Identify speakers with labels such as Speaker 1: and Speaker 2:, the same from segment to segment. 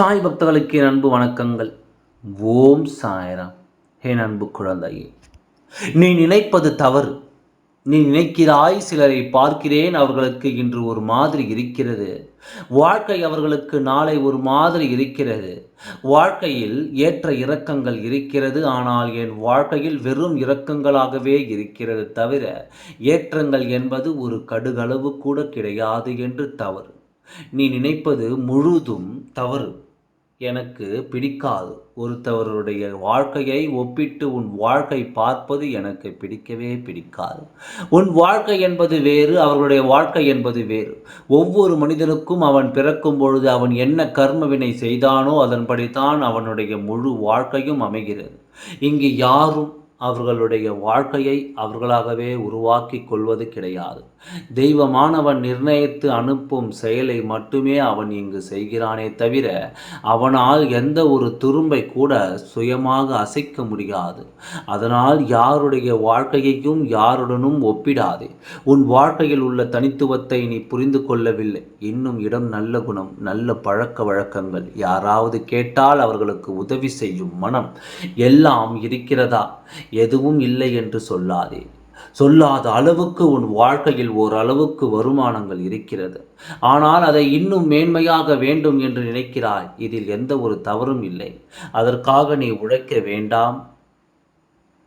Speaker 1: சாய் பக்தர்களுக்கு என் அன்பு வணக்கங்கள். ஓம் சாயராம். என் அன்பு குழந்தையே நீ நினைப்பது தவறு. நீ நினைக்கிறாய் சிலரை பார்க்கிறேன் அவர்களுக்கு இன்று ஒரு மாதிரி இருக்கிறது. வாழ்க்கை அவர்களுக்கு நாளை ஒரு மாதிரி இருக்கிறது. வாழ்க்கையில் ஏற்ற இறக்கங்கள் இருக்கிறது ஆனால் என் வாழ்க்கையில் வெறும் இறக்கங்களாகவே இருக்கிறது தவிர ஏற்றங்கள் என்பது ஒரு கடுகளவு கூட கிடையாது என்று தவறு. நீ நினைப்பது முழுதும் தவறு. எனக்கு பிடிக்காது. ஒருத்தவருடைய வாழ்க்கையை ஒப்பிட்டு உன் வாழ்க்கை பார்ப்பது எனக்கு பிடிக்கவே பிடிக்காது. உன் வாழ்க்கை என்பது வேறு அவர்களுடைய வாழ்க்கை என்பது வேறு. ஒவ்வொரு மனிதனுக்கும் அவன் பிறக்கும் பொழுது அவன் என்ன கர்மவினை செய்தானோ அதன்படித்தான் அவனுடைய முழு வாழ்க்கையும் அமைகிறது. இங்கு யாரும் அவர்களுடைய வாழ்க்கையை அவர்களாகவே உருவாக்கி கொள்வது கிடையாது. தெய்வமானவன் நிர்ணயித்து அனுப்பும் செயலை மட்டுமே அவன் இங்கு செய்கிறானே தவிர அவனால் எந்த ஒரு துரும்பை கூட சுயமாக அசைக்க முடியாது. அதனால் யாருடைய வாழ்க்கையையும் யாருடனும் ஒப்பிடாதே. உன் வாழ்க்கையில் உள்ள தனித்துவத்தை நீ புரிந்து கொள்ளவில்லை. இன்னும் இடம் நல்ல குணம் நல்ல பழக்க வழக்கங்கள் யாராவது கேட்டால் அவர்களுக்கு உதவி செய்யும் மனம் எல்லாம் இருக்கிறதா? எதுவும் இல்லை என்று சொல்லாதே. சொல்லாத அளவுக்கு உன் வாழ்க்கையில் ஓரளவுக்கு வருமானங்கள் இருக்கிறது. ஆனால் அதை இன்னும் மேன்மையாக வேண்டும் என்று நினைக்கிறாய். இதில் எந்த ஒரு தவறும் இல்லை. அதற்காக நீ உழைக்க வேண்டாம்.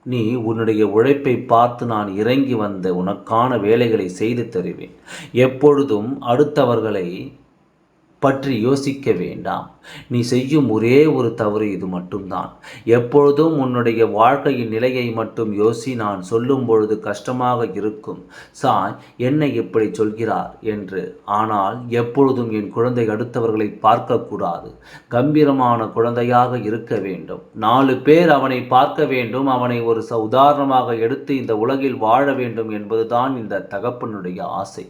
Speaker 1: நீ உன்னுடைய உழைப்பை பார்த்து நான் இறங்கி வந்த உனக்கான வேலைகளை செய்து தருவேன். எப்பொழுதும் அடுத்தவர்களை பற்றி யோசிக்க வேண்டாம். நீ செய்யும் ஒரே ஒரு தவறு இது மட்டும்தான். எப்பொழுதும் உன்னுடைய வாழ்க்கையின் நிலையை மட்டும் யோசி நான் சொல்லும் பொழுது கஷ்டமாக இருக்கும். சாய் என்னை இப்படி சொல்கிறார்? என்று. ஆனால் எப்பொழுதும் என் குழந்தை அடுத்தவர்களை பார்க்கக்கூடாது. கம்பீரமான குழந்தையாக இருக்க வேண்டும். நாலு பேர் அவனை பார்க்க வேண்டும். அவனை ஒரு ச உதாரணமாக எடுத்து இந்த உலகில் வாழ வேண்டும் என்பதுதான் இந்த தகப்பனுடைய ஆசை.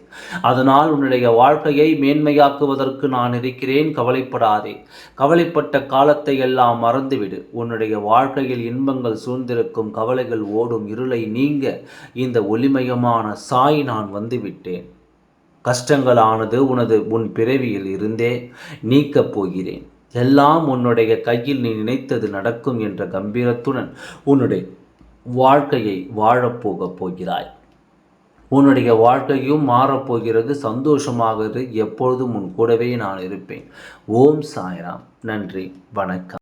Speaker 1: அதனால் உன்னுடைய வாழ்க்கையை மேன்மையாக்குவதற்கு நான் நான் இருக்கிறேன் கவலைப்படாதே. கவலைப்பட்ட காலத்தை எல்லாம் மறந்துவிடு. உன்னுடைய வாழ்க்கையில் இன்பங்கள் சூழ்ந்திருக்கும் கவலைகள் ஓடும் இருளை நீங்க இந்த ஒளிமயமான சாய் நான் வந்துவிட்டேன். கஷ்டங்களானது உனது உன் பிறவியில் இருந்தே நீக்கப் போகிறேன். எல்லாம் உன்னுடைய கையில் நீ நினைத்தது நடக்கும் என்ற கம்பீரத்துடன் உன்னுடைய வாழ்க்கையை வாழப்போகப் போகிறாய். உன்னுடைய வாழ்க்கையும் மாறப்போகிறது சந்தோஷமாக எப்பொழுதும் உன் கூடவே நான் இருப்பேன். ஓம் சாய்ராம். நன்றி. வணக்கம்.